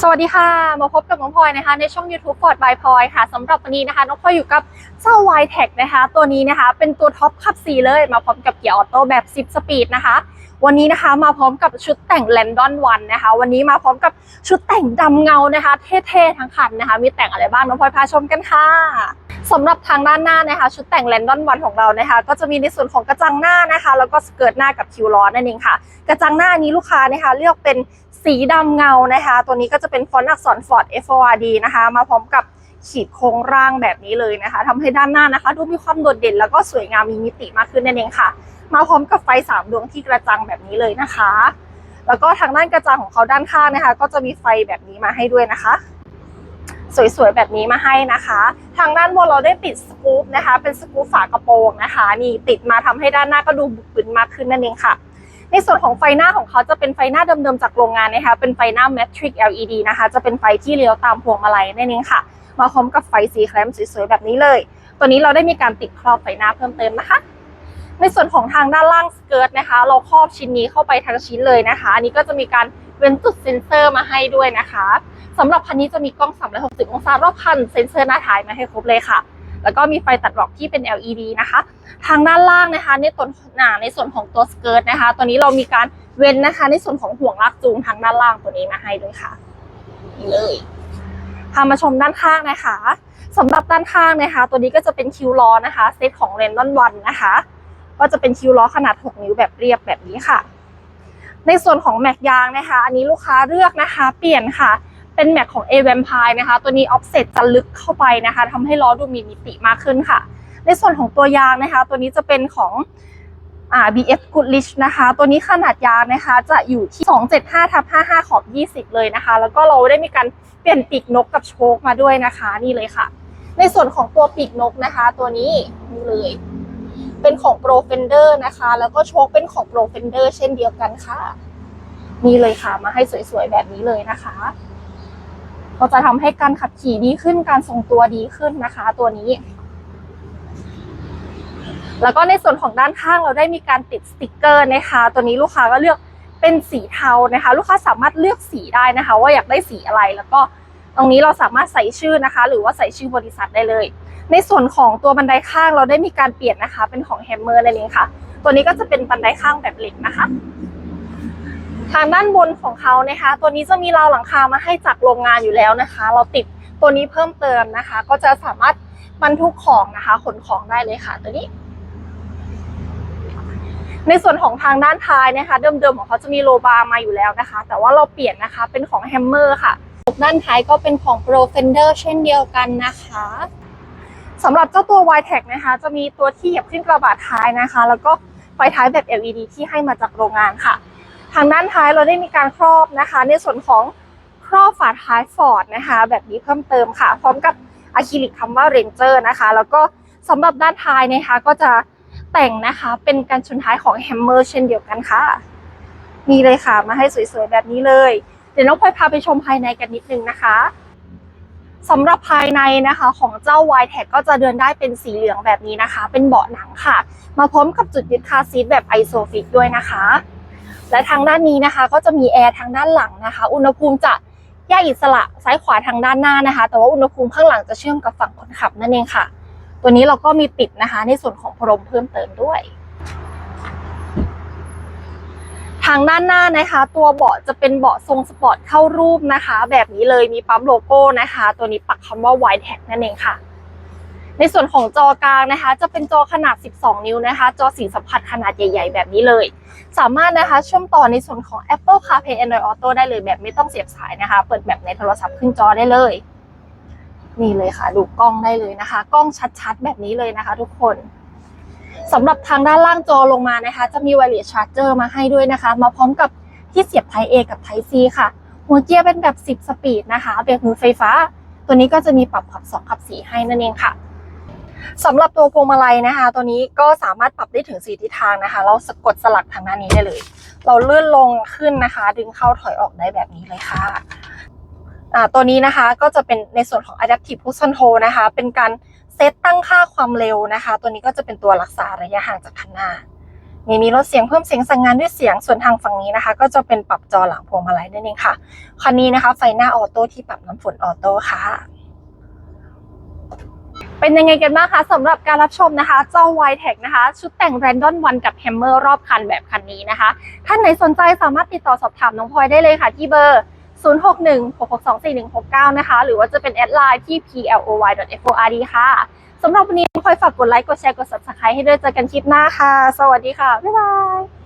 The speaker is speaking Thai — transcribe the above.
สวัสดีค่ะ มาพบกับน้องพลอยนะคะ ในช่อง YouTube Ford by พลอยค่ะสำหรับวันนี้นะคะน้องพลอยอยู่กับเจ้า y t e c นะคะ ตัวนี้นะคะเป็นตัวท็อปขับสีเลยมาพร้อมกับเกียร์ออโต้แบบ 10 สปีดนะคะ วันนี้นะคะมาพร้อมกับชุดแต่ง Landon One นะคะ วันนี้มาพร้อมกับชุดแต่งดำเงานะคะ เท่ๆทั้งคันนะคะ มีแต่งอะไรบ้างน้องพลอยพาชมกันค่ะสำหรับทางด้านหน้านะคะ ชุดแต่ง Landon One ของเรานะคะ ก็จะมีในส่วนของกระจังหน้านะคะ แล้วก็สเกิร์ตหน้ากับคิวล้อนั่นเองค่ะ กระจังหน้านี้ลูกค้านะคะเลือกเป็น สีดำเงานะคะ ตัวนี้ก็จะเป็นฟอนต์อักษร Ford F O R D นะคะ มาพร้อมกับขีดโครงร่างแบบนี้เลยนะคะทำให้ด้านหน้านะคะ ดูมีความโดดเด่นแล้วก็สวยงามมีมิติมากขึ้นนั่นเองค่ะ มาพร้อมกับไฟสามดวงที่กระจังแบบนี้เลยนะคะ แล้วก็ทางด้านกระจังของเขาด้านข้างนะคะ ก็จะมีไฟแบบนี้มาให้ด้วยนะคะ สวยๆแบบนี้มาให้นะคะ ทางด้านบนเราได้ติดสกู๊ปนะคะ เป็นสกู๊ปฝากระโปรงนะคะ นี่ติดมาทำให้ด้านหน้าก็ดูบุกบึนมากขึ้นนั่นเองค่ะ ในส่วนของไฟหน้าของเขาจะเป็นไฟหน้าเดิมๆจากโรงงานนะคะ เป็นไฟหน้า Matrix LED นะคะ จะเป็นไฟที่เลี้ยวตามพวงมาลัยนั่นเองค่ะ มาพร้อมกับไฟสีแคลมสวยๆแบบนี้เลย ตัวนี้เราได้มีการติดครอบไฟหน้าเพิ่มเติมนะคะ ในส่วนของทางด้านล่างสเกิร์ตนะคะ เราครอบชิ้นนี้เข้าไปทั้งชิ้นเลยนะคะ อันนี้ก็จะมีการเว้นจุดเซ็นเซอร์มาให้ด้วยนะคะสำหรับคันนี้จะมีกล้อง 360 องศารอบคัน เซ็นเซอร์หน้าท้ายมาให้ครบเลยค่ะ แล้วก็มีไฟตัดหลอกที่เป็น LED นะคะ ทางด้านล่างนะคะในต้นหนาในส่วนของตัวสเกิร์ตนะคะ ตัวนี้เรามีการเว้นนะคะ ในส่วนของห่วงลากจูงทางด้านล่างตัวนี้มาให้ด้วยค่ะนี่เลยพามาชมด้านข้างนะคะสำหรับด้านข้างนะคะ ตัวนี้ก็จะเป็นคิวล้อนะคะเซตของเรนดอนวันนะคะ ก็จะเป็นคิวล้อขนาด 6 นิ้วแบบเรียบแบบนี้ค่ะ ในส่วนของแม็กยางนะคะ อันนี้ลูกค้าเลือกนะคะ เปลี่ยนค่ะ เป็นแม็กของ a v a m p i r e นะคะ ตัวนี้ออฟเซตจะลึกเข้าไปนะคะทำให้ล้อดูมีมิติมากขึ้นค่ะ ในส่วนของตัวยางนะคะ ตัวนี้จะเป็นของอ่า BF Goodrich นะคะ ตัวนี้ขนาดยางนะคะ จะอยู่ที่ 275ทับ55 ขอบ 20 เลยนะคะ แล้วก็เราได้มีการเปลี่ยนปีกนกกับโชคมาด้วยนะคะ นี่เลยค่ะ ในส่วนของตัวปีกนกนะคะ ตัวนี้นี่เลย เป็นของ Pro Fender นะคะ แล้วก็โชคเป็นของ Pro Fender เช่นเดียวกันค่ะ นี่เลยค่ะ มาให้สวยๆแบบนี้เลยนะคะ ก็จะทำให้การขับขี่ดีขึ้นการทรงตัวดีขึ้นนะคะ ตัวนี้ แล้วก็ในส่วนของด้านข้างเราได้มีการติดสติกเกอร์นะคะ ตัวนี้ลูกค้าก็เลือกเป็นสีเทานะคะ ลูกค้าสามารถเลือกสีได้นะคะ ว่าอยากได้สีอะไรแล้วก็ตรงนี้เราสามารถใส่ชื่อนะคะ หรือว่าใส่ชื่อบริษัทได้เลย ในส่วนของตัวบันไดข้างเราได้มีการเปลี่ยนนะคะ เป็นของแฮมเมอร์นั่นเองค่ะ ตัวนี้ก็จะเป็นบันไดข้างแบบเหล็กนะคะ ทางด้านบนของเขานะคะ ตัวนี้จะมีราวหลังคามาให้จากโรงงานอยู่แล้วนะคะ เราติดตัวนี้เพิ่มเติมนะคะ ก็จะสามารถบรรทุกของนะคะ ขนของได้เลยค่ะ ตัวนี้ ในส่วนของทางด้านท้ายนะคะ เดิมๆของเขาจะมีโลบาร์มาอยู่แล้วนะคะ แต่ว่าเราเปลี่ยนนะคะเป็นของแฮมเมอร์ค่ะด้านท้ายก็เป็นของ Pro Fender เช่นเดียวกันนะคะสำหรับเจ้าตัว y t e c นะคะ จะมีตัวที่เหยียบขึ้นกระบะท้ายนะคะ แล้วก็ไฟท้ายแบบ LED ที่ให้มาจากโรงงานค่ะ ทางด้านท้ายเราได้มีการครอบนะคะ ในส่วนของครอบฝาท้ายฟอร์ดนะคะ แบบนี้เพิ่มเติมค่ะ พร้อมกับอะคริลิกคำว่า Ranger นะคะ แล้วก็สำหรับด้านท้ายนะคะก็จะแต่งนะคะ เป็นการชนท้ายของ Hammer เช่นเดียวกันค่ะนี่เลยค่ะ มาให้สวยๆแบบนี้เลย เดี๋ยวน้องพลอยพาไปชมภายในกันนิดนึงนะคะสำหรับภายในนะคะของเจ้า y t e c ก็จะเดินได้เป็นสีเหลืองแบบนี้นะคะ เป็นเบาะหนังค่ะ มาพร้อมกับจุดยึดคาซีทแบบไอโซฟิกด้วยนะคะ และทางด้านนี้นะคะ ก็จะมีแอร์ทางด้านหลังนะคะ อุณหภูมิจะแยกอิสระซ้ายขวาทางด้านหน้านะคะ แต่ว่าอุณหภูมิข้างหลังจะเชื่อมกับฝั่งคนขับนั่นเองค่ะ ตัวนี้เราก็มีติดนะคะ ในส่วนของพรมเพิ่มเติมด้วย ทางด้านหน้านะคะ ตัวเบาะจะเป็นเบาะทรงสปอร์ตเข้ารูปนะคะ แบบนี้เลยมีปั๊มโลโก้นะคะ ตัวนี้ปักคำว่า y t e c นั่นเองค่ะ ในส่วนของจอกลางนะคะ จะเป็นจอขนาด 12 นิ้วนะคะ จอสีสัมผัสขนาดใหญ่ ๆ แบบนี้เลย สามารถนะคะเชื่อมต่อในส่วนของ Apple CarPlay Android Auto ได้เลยแบบไม่ต้องเสียบสายนะคะ เปิดแบบในโทรศัพท์ขึ้นจอได้เลย นี่เลยค่ะ ดูกล้องได้เลยนะคะ กล้องชัดๆ แบบนี้เลยนะคะ ทุกคนสำหรับทางด้านล่างจอลงมานะคะ จะมี Wireless Charger มาให้ด้วยนะคะ มาพร้อมกับที่เสียบ Type A กับ Type C ค่ะ หัวเกียร์เป็นแบบ 10 สปีดนะคะเบรกมือไฟฟ้า ตัวนี้ก็จะมีปรับขับ 2 ขับ 4 ให้นั่นเองค่ะ สำหรับตัวพวงมาลัยนะคะ ตัวนี้ก็สามารถปรับได้ถึง4ทิศทางนะคะ เราสกดสลักทางด้านนี้ได้เลย เราเลื่อนลงขึ้นนะคะ ดึงเข้าถอยออกได้แบบนี้เลยค่ะตัวนี้นะคะก็จะเป็นในส่วนของ Adaptive Cruise Control นะคะ เป็นการเซตตั้งค่าความเร็วนะคะ ตัวนี้ก็จะเป็นตัวรักษาระยะห่างจากคันหน้ามีมีลดเสียงเพิ่มเสียงสั่งงานด้วยเสียงส่วนทางฝั่งนี้นะคะ ก็จะเป็นปรับจอหลังพวงมาลัยนั่นเองค่ะคันนี้นะคะ ไฟหน้าออโต้ที่ปรับน้ำฝนออโต้ค่ะ เป็นยังไงกันบ้างคะสำหรับการรับชมนะคะ เจ้า y t e c นะคะ ชุดแต่ง Random One กับ Hammer รอบคันแบบคันนี้นะคะ ท่านไหนสนใจสามารถติดต่อสอบถามน้องพลอยได้เลยค่ะ ที่เบอร์ 0616624169 นะคะ หรือว่าจะเป็นแอดไลน์ที่ ploy.ford ค่ะสำหรับวันนี้น้องพลอยฝากกดไลค์กดแชร์กด subscribe ให้ด้วยเจอกันคลิปหน้าค่ะ สวัสดีค่ะ บ๊ายบาย